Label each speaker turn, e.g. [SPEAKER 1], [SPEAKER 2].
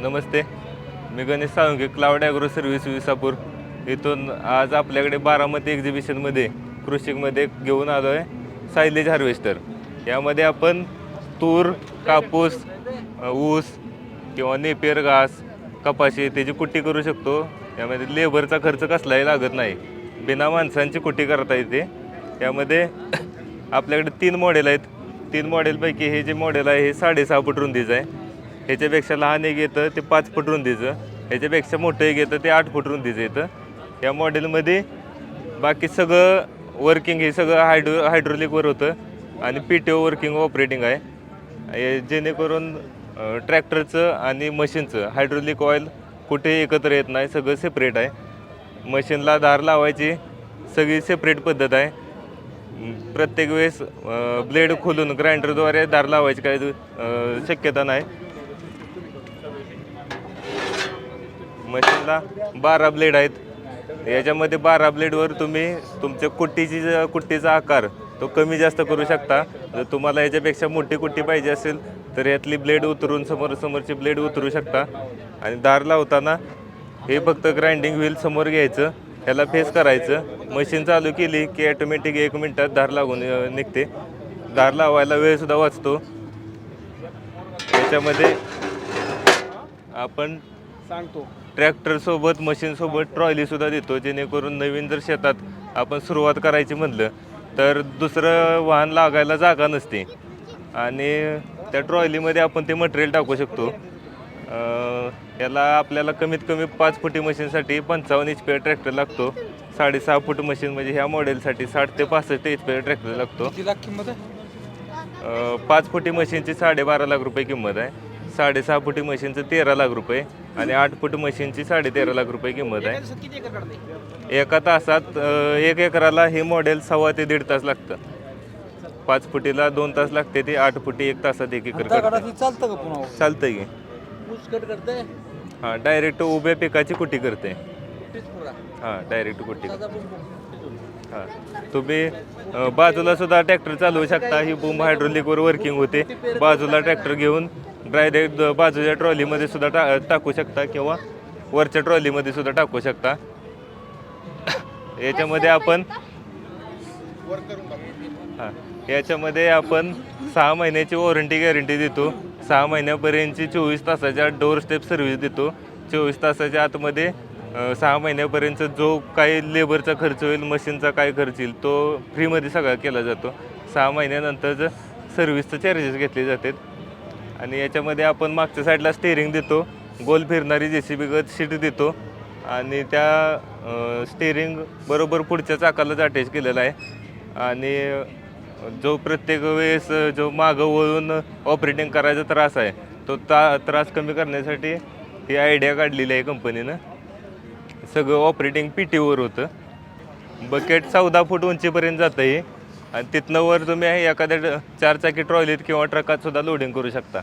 [SPEAKER 1] नमस्ते. मी Ganesh Salunke cloud agro service Visapur. इथून आज आपल्याकडे बारामती एक्झिबिशनमध्ये कृषिकमध्ये घेऊन आलो आहे सायलेज हार्वेस्टर. यामध्ये आपण तूर कापूस ऊस किंवा नेपेर घास कपाशी त्याची कुट्टी करू शकतो. यामध्ये लेबरचा खर्च कसलाही लागत नाही. बिना माणसांची कुट्टी करता येते. यामध्ये आपल्याकडे तीन मॉडेल आहेत. तीन मॉडेलपैकी हे जे मॉडेल आहे हे साडेसहा फूट रुंदीचं आहे. ह्याच्यापेक्षा लहान एक येतं ते पाच फूट रुंदीचं ह्याच्यापेक्षा मोठं एक येतं ते आठ फूट रुंदीचं येतं या मॉडेलमध्ये बाकी सगळं वर्किंग हे सगळं हायड्रो हायड्रोलिकवर होतं आणि P T O working operating आहे. हे जेणेकरून ट्रॅक्टरचं आणि मशीनचं हायड्रोलिक ऑइल कुठे एकत्र येत नाही सगळं सेपरेट आहे. मशीनला धार लावायची सगळी सेपरेट पद्धत आहे. प्रत्येक वेळेस ब्लेड खोलून ग्राइंडरद्वारे दार लावायची काही शक्यता नाही. मशीनला बारा ब्लेड आहेत. याच्यामध्ये बारा ब्लेडवर तुम्ही तुमच्या कुट्टीची कुट्टीचा आकार तो कमी जास्त करू शकता. जर तुम्हाला याच्यापेक्षा मोठी कुट्टी पाहिजे असेल तर यातली ब्लेड उतरून समोर समोरची ब्लेड उतरू शकता. आणि दार लावताना हे फक्त ग्राइंडिंग व्हील समोर घ्यायचं ह्याला फेस करायचं. मशीन चालू केली की ॲटोमॅटिक एक मिनटात धार लागून निघते. धार लावायला वेळसुद्धा वाचतो. याच्यामध्ये आपण
[SPEAKER 2] सांगतो.
[SPEAKER 1] ट्रॅक्टरसोबत मशीनसोबत ट्रॉलीसुद्धा देतो जेणेकरून नवीन जर शेतात आपण सुरुवात करायची म्हणलं तर दुसरं वाहन लागायला जागा नसते. आणि त्या ट्रॉलीमध्ये आपण ते मटेरियल टाकू शकतो. याला आपल्याला कमीत कमी पाच फुटी मशीनसाठी पंचावन्न एच पी ट्रॅक्टर लागतो. साडेसहा फूट मशीन म्हणजे ह्या मॉडेलसाठी साठ ते पासष्ट एच पी ट्रॅक्टर लागतो.
[SPEAKER 2] किंमत
[SPEAKER 1] पाच फुटी मशीनची साडेबारा लाख रुपये किंमत आहे. साडेसहा फुटी मशीनचं तेरा लाख रुपये आणि आठ फूट मशीनची साडेतेरा लाख रुपये किंमत आहे. एका तासात एक एकराला हे मॉडेल सव्वा ते दीड तास लागतं. पाच फुटीला दोन तास लागते ते आठ फुटी एक तासात एक एकर
[SPEAKER 2] चालतं का
[SPEAKER 1] हां डायरेक्ट उभ्या पिकाची कुटी करते. हां डायरेक्ट कुटी. हां तुम्ही बाजूला सुद्धा ट्रॅक्टर चालवू शकता. ही बूम हायड्रोलिकवर वर्किंग होते. बाजूला ट्रॅक्टर घेऊन डायरेक्ट बाजूच्या ट्रॉलीमध्ये सुद्धा टा टाकू शकता किंवा वरच्या ट्रॉलीमध्ये सुद्धा टाकू शकता. याच्यामध्ये आपण हां. याच्यामध्ये आपण सहा महिन्याची वॉरंटी गॅरंटी देतो. सहा महिन्यापर्यंतची चोवीस तासाच्या डोर स्टेप सर्व्हिस देतो. चोवीस तासाच्या आतमध्ये सहा महिन्यापर्यंत जो काही लेबरचा खर्च होईल मशीनचा काय खर्च येईल तो फ्रीमध्ये सगळा केला जातो. सहा महिन्यानंतर सर्व्हिसचं चार्जेस घेतले जातात. आणि याच्यामध्ये आपण मागच्या साईडला स्टेअरिंग देतो. गोल फिरणारी जे सी बी गत सीट देतो. आणि त्या स्टेअरिंग बरोबर पुढच्या चाकालाच अटॅच केलेला आहे. आणि जो प्रत्येक वेळेस जो मागं वळून ऑपरेटिंग करायचा त्रास आहे तो ता त्रास कमी करण्यासाठी ही आयडिया काढलेली आहे कंपनीनं सगळं ऑपरेटिंग पी टीवर होतं. बकेट चौदा फूट उंचीपर्यंत जातं हे. आणि तिथनं वर तुम्ही एखाद्या चारचाकी ट्रॉलीत किंवा ट्रकात सुद्धा लोडिंग करू शकता.